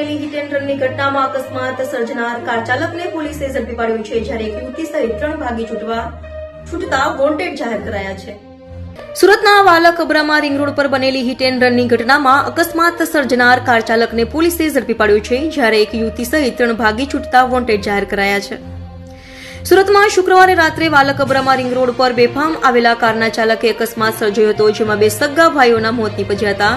બનેલી hit and રનની ઘટનામાં અકસ્માત સર્જનાર કાર ચાલકને પોલીસે ઝડપી પાડ્યો છે, જ્યારે એક યુવતી સહિત ત્રણ ભાગી છૂટવા છૂટતા વોન્ટેડ જાહેર કરાયા છે. સુરતના વાલક અબ્રામા રિંગ રોડ પર બનેલી હિટ એન્ડ રનની ઘટનામાં અકસ્માત સર્જનાર કાર ચાલકને પોલીસે ઝડપી પાડ્યો છે, જ્યારે એક યુવતી સહિત ત્રણ ભાગી છૂટતા વોન્ટેડ જાહેર કરાયા છે. સુરતમાં શુક્રવારે રાત્રે વાલકબરામાં રિંગ રોડ પર બેફામ આવેલા કારના ચાલકે અકસ્માત સર્જાયો હતો, જેમાં બે સગ્ગા ભાઈઓના મોત નીપજ્યા હતા.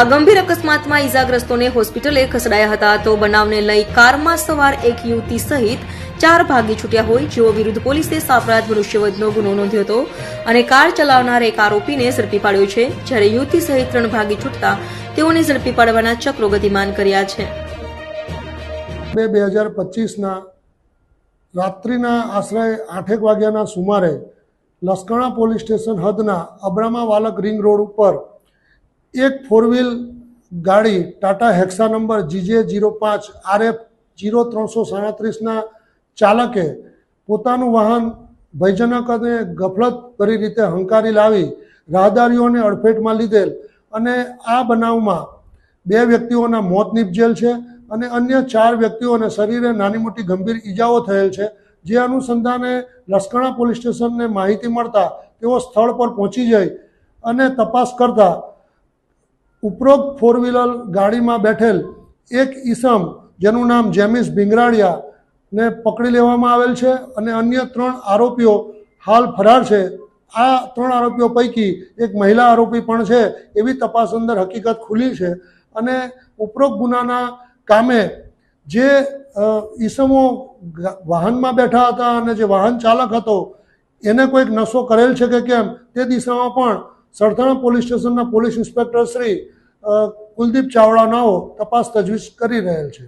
આ ગંભીર અકસ્માતમાં ઇજાગ્રસ્તોને હોસ્પિટલે ખસેડાયા હતા. તો બનાવને લઈ કારમાં સવાર એક યુવતી સહિત ચાર ભાગી છૂટ્યા હોય, જેઓ વિરુદ્ધ પોલીસે સાપરાધ મનુષ્યવધનો ગુનો નોંધ્યો હતો અને કાર ચલાવનાર એક આરોપીને ઝડપી પાડ્યો છે. જ્યારે યુવતી સહિત ત્રણ ભાગી છૂટતા તેઓને ઝડપી પાડવાના ચક્રો ગતિમાન કર્યા છે. બે હજાર પચીસના રાત્રિના આશરે આઠેક વાગ્યાના સુમારે લસકણા પોલીસ સ્ટેશન હદના અબ્રામા વાલક રિંગ રોડ ઉપર એક ફોર વ્હીલ ગાડી Tata Hexa number GJ zero પાંચ આરએફ જીરો ત્રણસો સાડત્રીસના ચાલકે પોતાનું વાહન ભયજનક અને ગફલત કરી રીતે હંકારી લાવી રાહદારીઓને અડફેટમાં લીધેલ અને આ બનાવમાં બે વ્યક્તિઓના મોત નીપજેલ છે. અને અન્ય ચાર વ્યક્તિઓને શરીરે નાની મોટી ગંભીર ઈજાઓ થયેલ છે, જે અનુસંધાને લસકણા પોલીસ સ્ટેશનને માહિતી મળતા તેઓ સ્થળ પર પહોંચી જઈ અને તપાસ કરતા ઉપરોક્ત ફોર વ્હીલર ગાડીમાં બેઠેલ એક ઈસમ, જેનું નામ જેમિસ ભીંગરાડિયા, ને પકડી લેવામાં આવેલ છે અને અન્ય ત્રણ આરોપીઓ હાલ ફરાર છે. આ ત્રણ આરોપીઓ પૈકી એક મહિલા આરોપી પણ છે, એવી તપાસ અંદર હકીકત ખુલી છે અને ઉપરોક્ત ગુનાના કામે જે ઈસમો વાહનમાં બેઠા હતા અને જે વાહન ચાલક હતો, એને કોઈક નશો કરેલ છે કે કેમ? તે દિશામાં પણ સરથાણા પોલીસ સ્ટેશનના પોલીસ ઇન્સ્પેક્ટર શ્રી કુલદીપ ચાવડાનાઓ તપાસ તજવીજ કરી રહેલ છે.